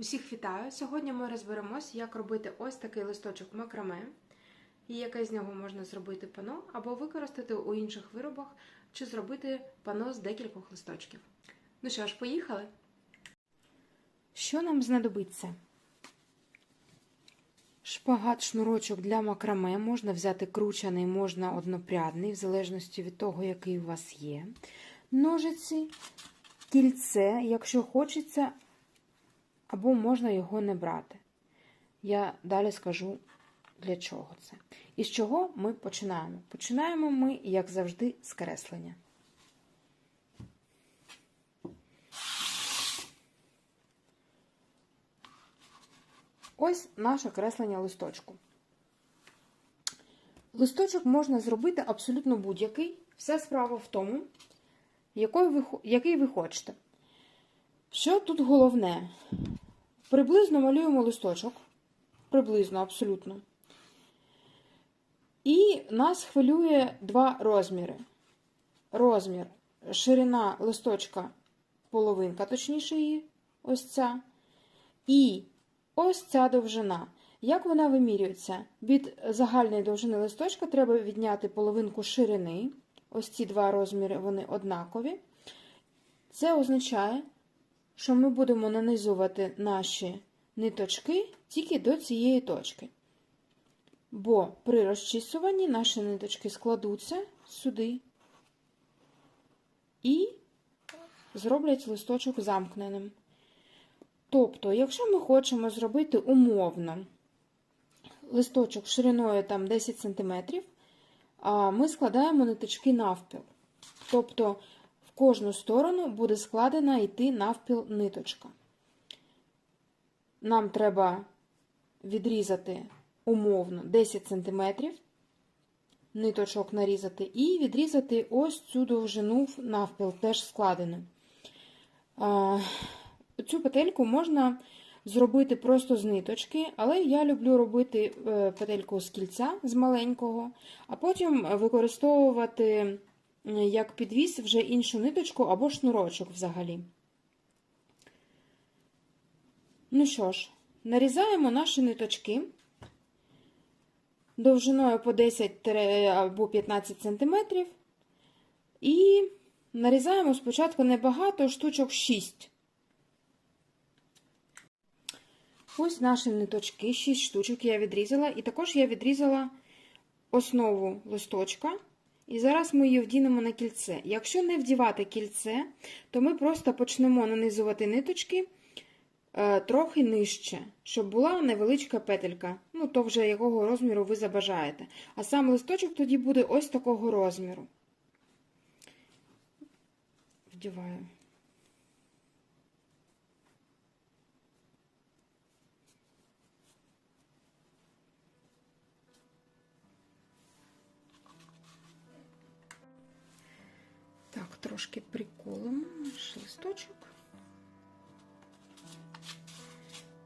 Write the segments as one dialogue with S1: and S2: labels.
S1: Усіх вітаю! Сьогодні ми розберемось, як робити ось такий листочок макраме, і яке з нього можна зробити пано, або використати у інших виробах, чи зробити пано з декількох листочків. Ну що ж, поїхали? Що нам знадобиться? Шпагат, шнурочок для макраме можна взяти кручений, можна однопрядний, в залежності від того, який у вас є. Ножиці, кільце, якщо хочеться, або можна його не брати. Я далі скажу, для чого це. І з чого ми починаємо? Починаємо ми, як завжди, з креслення. Ось наше креслення листочку. Листочок можна зробити абсолютно будь-який. Вся справа в тому, який ви, хочете. Що тут головне? Приблизно малюємо листочок. Приблизно, абсолютно. І нас хвилює два розміри. Розмір, ширина листочка, половинка, точніше її, ось ця. І ось ця довжина. Як вона вимірюється? Від загальної довжини листочка треба відняти половинку ширини. Ось ці два розміри, вони однакові. Це означає, що ми будемо нанизувати наші ниточки тільки до цієї точки. Бо при розчісуванні наші ниточки складуться сюди і зроблять листочок замкненим. Тобто, якщо ми хочемо зробити умовно листочок шириною там 10 см, ми складаємо ниточки навпіл. Тобто, кожну сторону буде складена йти навпіл ниточка. Нам треба відрізати умовно 10 см, ниточок нарізати, і відрізати ось цю довжину навпіл, теж складену. Цю петельку можна зробити просто з ниточки, але я люблю робити петельку з кільця з маленького, а потім використовувати як підвіс вже іншу ниточку або шнурочок взагалі. Ну що ж, нарізаємо наші ниточки довжиною по 10 або 15 см. І нарізаємо спочатку небагато, штучок 6. Ось наші ниточки, 6 штучок я відрізала, і також я відрізала основу листочка. І зараз ми її вдінемо на кільце. Якщо не вдівати кільце, то ми просто почнемо нанизувати ниточки е, трохи нижче, щоб була невеличка петелька, ну, то вже якого розміру ви забажаєте. А сам листочок тоді буде ось такого розміру. Вдіваю. Трошки приколимо наш листочок.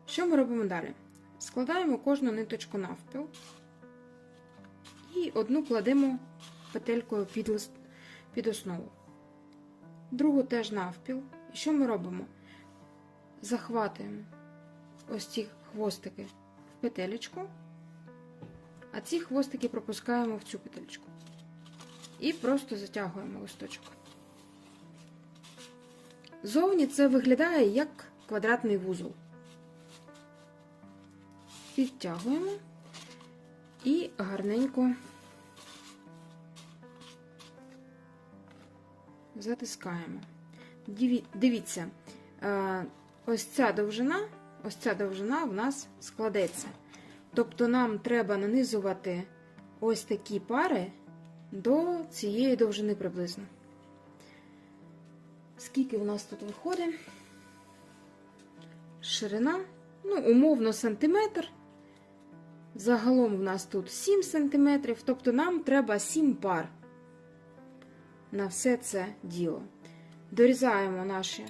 S1: Що ми робимо далі? Складаємо кожну ниточку навпіл і одну кладемо петелькою під, лист, під основу. Другу теж навпіл. І що ми робимо? Захватуємо ось ці хвостики в петелечку, а ці хвостики пропускаємо в цю петельку. І просто затягуємо листочок. Зовні це виглядає як квадратний вузол. Підтягуємо і гарненько затискаємо. Дивіться, ось ця довжина, ось ця довжина в нас складеться. Тобто нам треба нанизувати ось такі пари до цієї довжини приблизно. Скільки у нас тут виходить? Ширина, ну, умовно, сантиметр. Загалом в нас тут 7 сантиметрів, тобто нам треба 7 пар на все це діло. Дорізаємо наші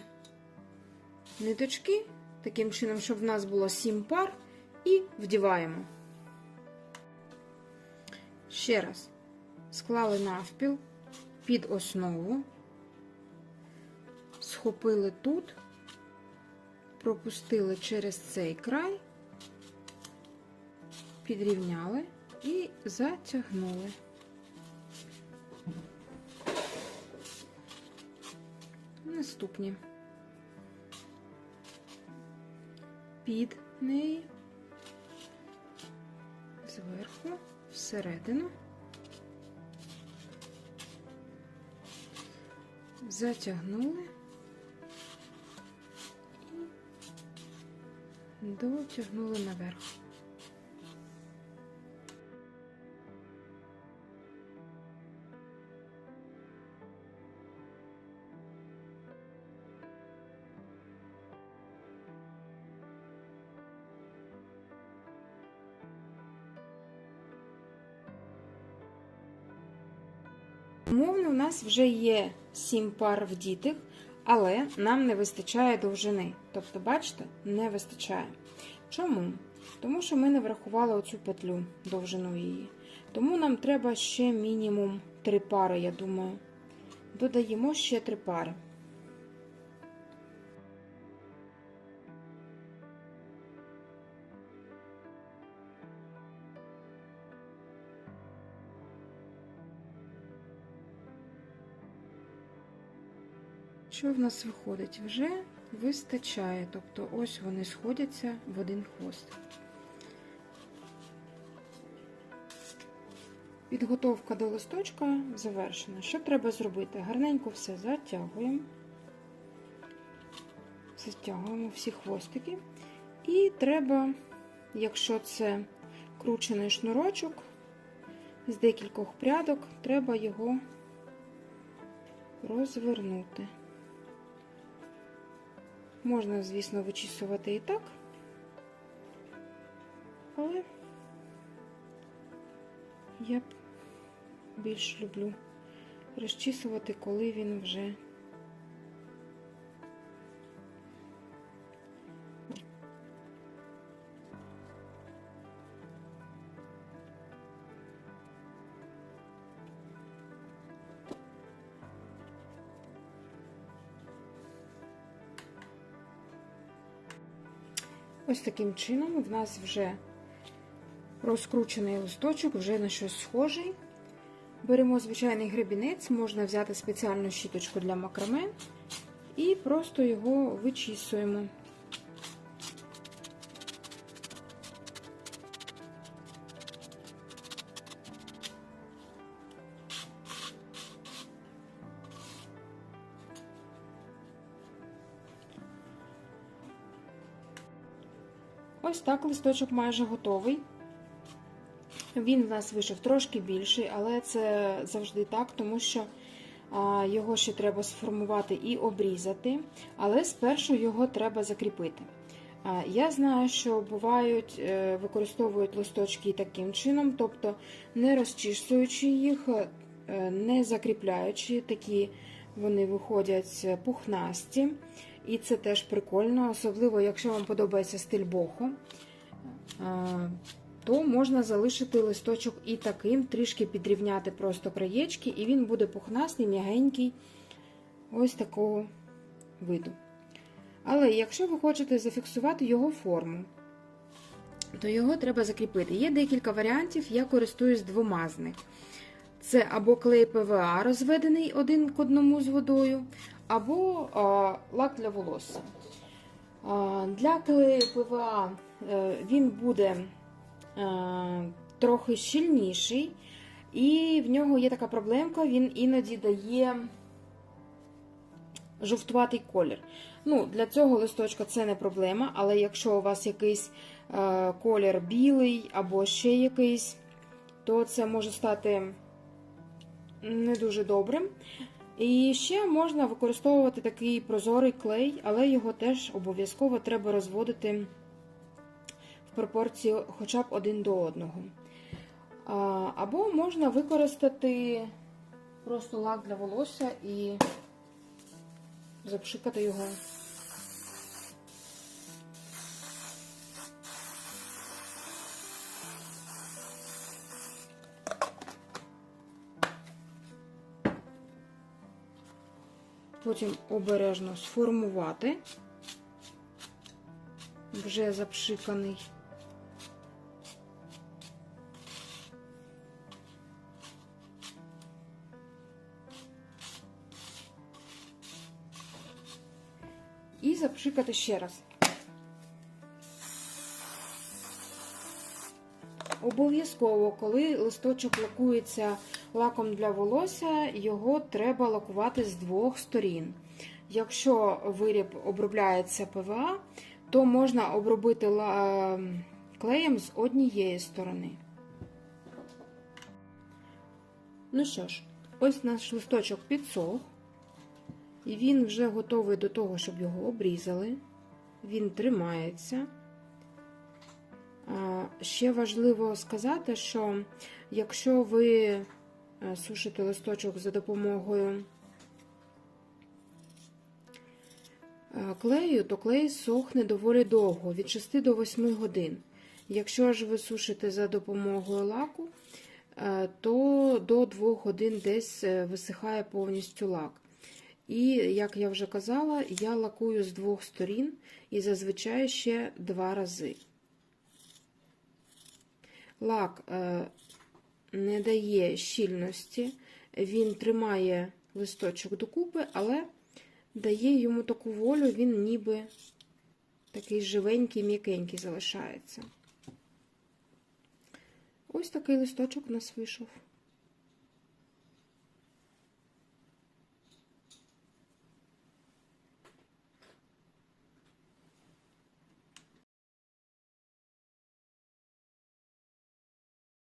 S1: ниточки, таким чином, щоб в нас було 7 пар, і вдіваємо. Ще раз склали навпіл під основу, схопили тут, пропустили через цей край, підрівняли і затягнули. Наступні. Під неї, зверху, всередину. Затягнули дотягнули наверх. Умовно, у нас вже є 7 пар вдітих, але нам не вистачає довжини. Тобто, бачите, не вистачає. Чому? Тому що ми не врахували оцю петлю, довжину її. Тому нам треба ще мінімум три пари, я думаю. Додаємо ще три пари. Що в нас виходить? Вже вистачає. Тобто ось вони сходяться в один хвост. Підготовка до листочка завершена. Що треба зробити? Гарненько все затягуємо, затягуємо всі хвостики. І треба, якщо це кручений шнурочок з декількох прядок, треба його розвернути. Можна, звісно, вичісувати і так, але я б більш люблю розчісувати, коли він вже Ось таким чином в нас вже розкручений листочок, вже на щось схожий. Беремо звичайний гребінець, можна взяти спеціальну щіточку для макраме і просто його вичісуємо. Ось так листочок майже готовий. Він в нас вийшов трошки більший, але це завжди так, тому що його ще треба сформувати і обрізати, але спершу його треба закріпити. Я знаю, що бувають, е, використовують листочки таким чином, тобто не розчісуючи їх, е, не закріпляючи, такі вони виходять пухнасті. І це теж прикольно, особливо, якщо вам подобається стиль бохо, то можна залишити листочок і таким, трішки підрівняти просто краєчки, і він буде пухнастий, м'ягенький, ось такого виду. Але якщо ви хочете зафіксувати його форму, то його треба закріпити. Є декілька варіантів, я користуюсь двома з них. Це або клей ПВА, розведений один к одному з водою, або лак для волосся. Для клею ПВА е, він буде е, трохи щільніший, і в нього є така проблемка, він іноді дає жовтуватий колір. Ну, Для цього листочка це не проблема, але якщо у вас якийсь е, колір білий або ще якийсь, то це може стати не дуже добрим. І ще можна використовувати такий прозорий клей, але його теж обов'язково треба розводити в пропорції хоча б один до одного. Або можна використати просто лак для волосся і запшикати його. Потім обережно сформувати вже запшиканий. І запшикати ще раз. Обов'язково, коли листочок лакується лаком для волосся, його треба лакувати з двох сторін. Якщо виріб обробляється ПВА, то можна обробити клеєм з однієї сторони. Ну що ж, ось наш листочок підсох, і він вже готовий до того, щоб його обрізали. Він тримається. Ще важливо сказати, що якщо ви е, сушите листочок за допомогою е, клею, то клей сохне доволі довго, від 6 до 8 годин. Якщо ж ви сушите за допомогою лаку, е, то до 2 годин десь висихає повністю лак. І, як я вже казала, я лакую з двох сторін і зазвичай ще два рази. Лак е, не дає щільності, він тримає листочок докупи, але дає йому таку волю, він ніби такий живенький, м'якенький залишається. Ось такий листочок у нас вийшов.